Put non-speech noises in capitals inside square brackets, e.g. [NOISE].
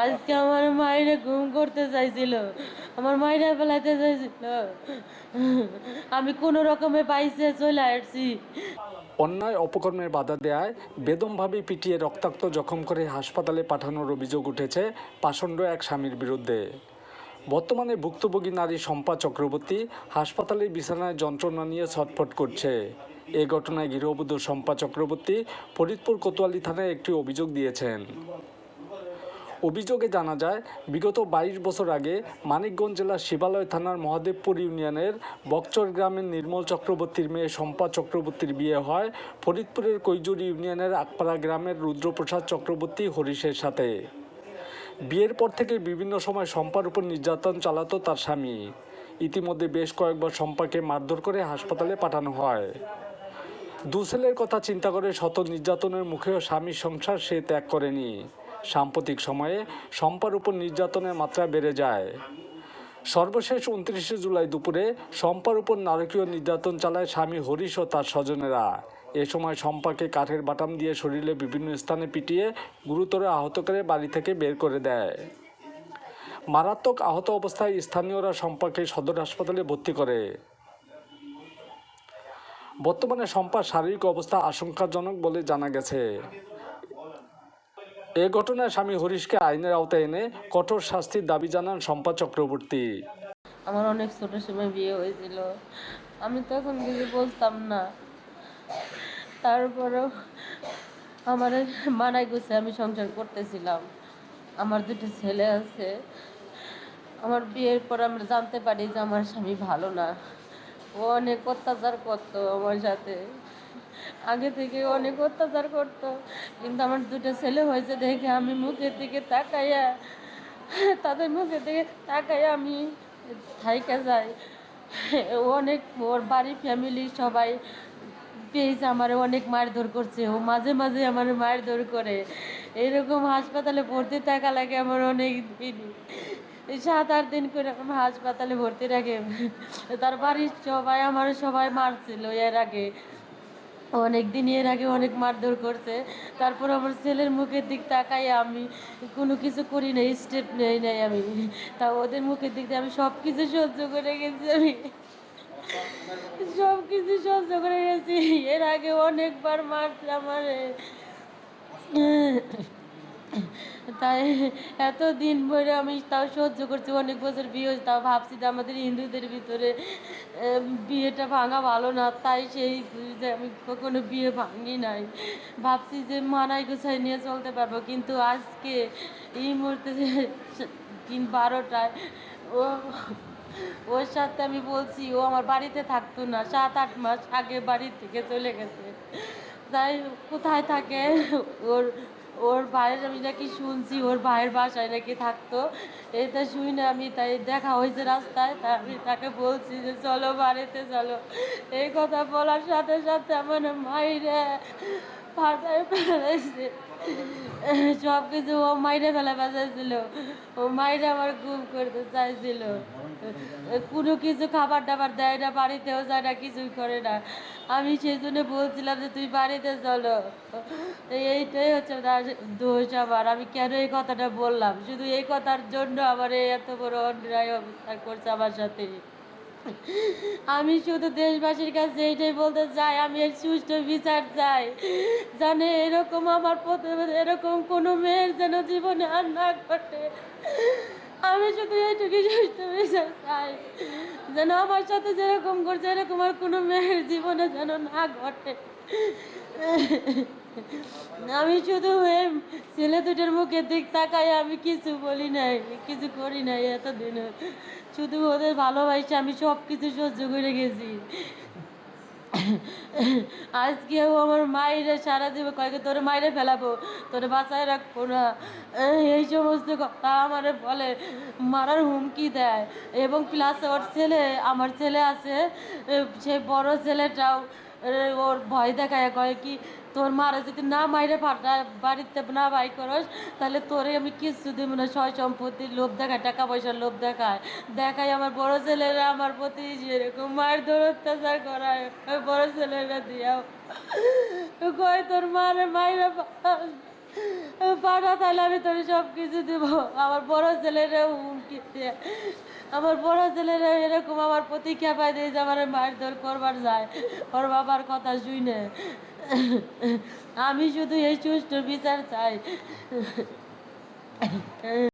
আজকে আমার মায়েরা ঘুম করতে চাইছিল। আমার মায়েরা ফেলাইতে চাইছিল। আমি কোনো রকমে পাইছে চলে আসছি। অন্যায় অপকর্মের বাধা দেয়ায় বেদমভাবে পিটিয়ে রক্তাক্ত জখম করে হাসপাতালে পাঠানোর অভিযোগ উঠেছে পাষণ্ড এক স্বামীর বিরুদ্ধে। বর্তমানে ভুক্তভোগী নারী শম্পা চক্রবর্তী হাসপাতালের বিছানায় যন্ত্রণা নিয়ে ছটফট করছে। এ ঘটনায় গৃহবধূ শম্পা চক্রবর্তী ফরিদপুর কোতোয়ালি থানায় একটি অভিযোগ দিয়েছেন। অভিযোগে জানা যায়, বিগত বাইশ বছর আগে মানিকগঞ্জ জেলার শিবালয় থানার মহাদেবপুর ইউনিয়নের বকচর গ্রামের নির্মল চক্রবর্তীর মেয়ে শম্পা চক্রবর্তীর বিয়ে হয় ফরিদপুরের কৈজুরি ইউনিয়নের আকপাড়া গ্রামের রুদ্রপ্রসাদ চক্রবর্তী হরিশের সাথে। বিয়ের পর থেকে বিভিন্ন সময় শম্পার উপর নির্যাতন চালাতো তার স্বামী। ইতিমধ্যে বেশ কয়েকবার শম্পাকে মারধর করে হাসপাতালে পাঠানো হয়। দু ছেলের কথা চিন্তা করে শত নির্যাতনের মুখেও স্বামীর সংসার সে ত্যাগ করেনি। সাম্প্রতিক সময়ে শম্পার উপর নির্যাতনের মাত্রা বেড়ে যায়। সর্বশেষ উনত্রিশে জুলাই দুপুরে শম্পার উপর নারকীয় নির্যাতন চালায় স্বামী হরিশ ও তার স্বজনেরা। এ সময় শম্পাকে কাঠের বাটাম দিয়ে শরীরে বিভিন্ন স্থানে পিটিয়ে গুরুতর আহত করে বাড়ি থেকে বের করে দেয়। মারাত্মক আহত অবস্থায় স্থানীয়রা শম্পাকে সদর হাসপাতালে ভর্তি করে। বর্তমানে শম্পার শারীরিক অবস্থা আশঙ্কাজনক বলে জানা গেছে। এ ঘটনায় স্বামী হরিশকে আইনের আওতায় এনে কঠোর শাস্তির দাবি জানান শম্পা চক্রবর্তী আমার অনেক ছোট সময় বিয়ে হয়েছিল। আমি তখন কিছু বলতাম না। তারপরেও আমার মানাই গুছে, আমি সংসার করতেছিলাম। আমার দুটো ছেলে আছে। আমার বিয়ের পর আমরা জানতে পারি যে আমার স্বামী ভালো না। ও অনেক অত্যাচার করতো আমার সাথে। আগে থেকে অনেক অত্যাচার করতো। কিন্তু আমার দুটো ছেলে হয়েছে দেখে আমি মুখের দিকে তাকাইয়া, তাদের মুখের দিকে তাকাইয়া আমি থাইকা যাই। অনেক ওর বাড়ি ফ্যামিলি সবাই পেয়েছে আমার অনেক মারধর করছে। ও মাঝে মাঝে আমার মারধর করে। এরকম হাসপাতালে ভর্তি থাকা লাগে আমার অনেক দিন। এই সাত আট দিন করে আমার হাসপাতালে ভর্তি রাখে। তার বাড়ির সবাই, আমার সবাই মারছিল এর আগে। অনেক দিন এর আগে অনেক মারধর করছে। তারপর আমার ছেলের মুখের দিক তাকাই আমি, কোনো কিছু করি না স্টেপ নেই নাই আমি। তা ওদের মুখের দিক দিয়ে আমি সব কিছু সহ্য করে গেছি আমি। সব কিছু সহ্য করে গেছি। এর আগে অনেকবার মারছে আমারে তাই এত দিন ভরে আমি তাও সহ্য করছি। অনেক বছর বিয়ে হয়েছে, তাও ভাবছি যে আমাদের হিন্দুদের ভিতরে বিয়েটা ভাঙা ভালো না। তাই সেই যে আমি কখনো বিয়ে ভাঙি নাই। ভাবছি যে মানাই গোছাই নিয়ে চলতে পারব। কিন্তু আজকে এই মুহূর্তে দিন বারোটায়, ও, ওর সাথে আমি বলছি, ও আমার বাড়িতে থাকতো না। সাত, আট মাস আগে বাড়ি থেকে চলে গেছে। তাই কোথায় থাকে ওর ওর ভাইয়ের আমি নাকি শুনছি, ওর ভাইয়ের বাসায় নাকি থাকতো। এটা শুই না আমি তাই দেখা হয়েছে রাস্তায়, তা আমি তাকে বলছি যে, চলো বাড়িতে, চলো। এই কথা বলার সাথে সাথে আমার মাইরে ফাটায় ফেলাইছে [LAUGHS] সব কিছু ও মাইরে ফেলা বাজাইছিল ও মাইরে আমার গুম করতে চাইছিল। কোনো কিছু খাবার দাবার দেয় না, বাড়িতেও যায় না, কিছুই করে না। আমি সেই জন্য বলছিলাম যে, তুই বাড়িতে চলো। এইটাই হচ্ছে দোষ আমার। আমি কেন এই কথাটা বললাম? শুধু এই কথার জন্য আমার এত বড় অন্যায় অবস্থা করছে আমার সাথে। আমি শুধু দেশবাসীর কাছে এইটাই বলতে চাই, আমি এর সুষ্ঠু বিচার চাই। জানে এরকম আমার এরকম কোনো মেয়ের যেন জীবনে আর না ঘটে। আমি শুধু এইটুকু সুষ্ঠু বিচার চাই, যেন আমার সাথে যেরকম করছে এরকম আর কোনো মেয়ের জীবনে যেন না ঘটে। আমি শুধু ছেলে দুটোর মুখে দিক তাকাই আমি কিছু বলি নাই, কিছু করি নাই এতদিন। শুধু ওদের ভালোবাসে, আমি সব কিছু সহ্য করে গেছি। আজকেও আমার মায়েরা সারা জীবন কয়েকে তোর মায়েরে ফেলাবো, তোর বাসায় রাখব না। এই সমস্ত কথা আমার বলে, মারার হুমকি দেয়। এবং প্লাস ওর ছেলে, আমার ছেলে আছে সে বড় ছেলেটাও ওর ভয় দেখায়, কয় কি, তোর মারা যদি না মাইরে ফাটা বাড়িতে না বাই করস, তাহলে তোরে আমি কিচ্ছু দিব না। সয় সম্পত্তির লোভ দেখায়, টাকা পয়সার লোভ দেখায়। দেখায় আমার বড় ছেলেরা আমার প্রতি যেরকম মায়ের ধর অত্যাচার করায়। বড় ছেলেরা দিয়াও। কয় তোর মারে, মাইরে পাঠা তাহলে আমি তোর সব কিছু দেবো। আমার বড় দেয়। আমার বড় ছেলেরা এরকম আমার প্রতি পাই দিয়ে যে আমার মারধর করবার যায়। ওর বাবার কথা শুনে। আমি শুধু এই সুষ্ঠু বিচার চাই।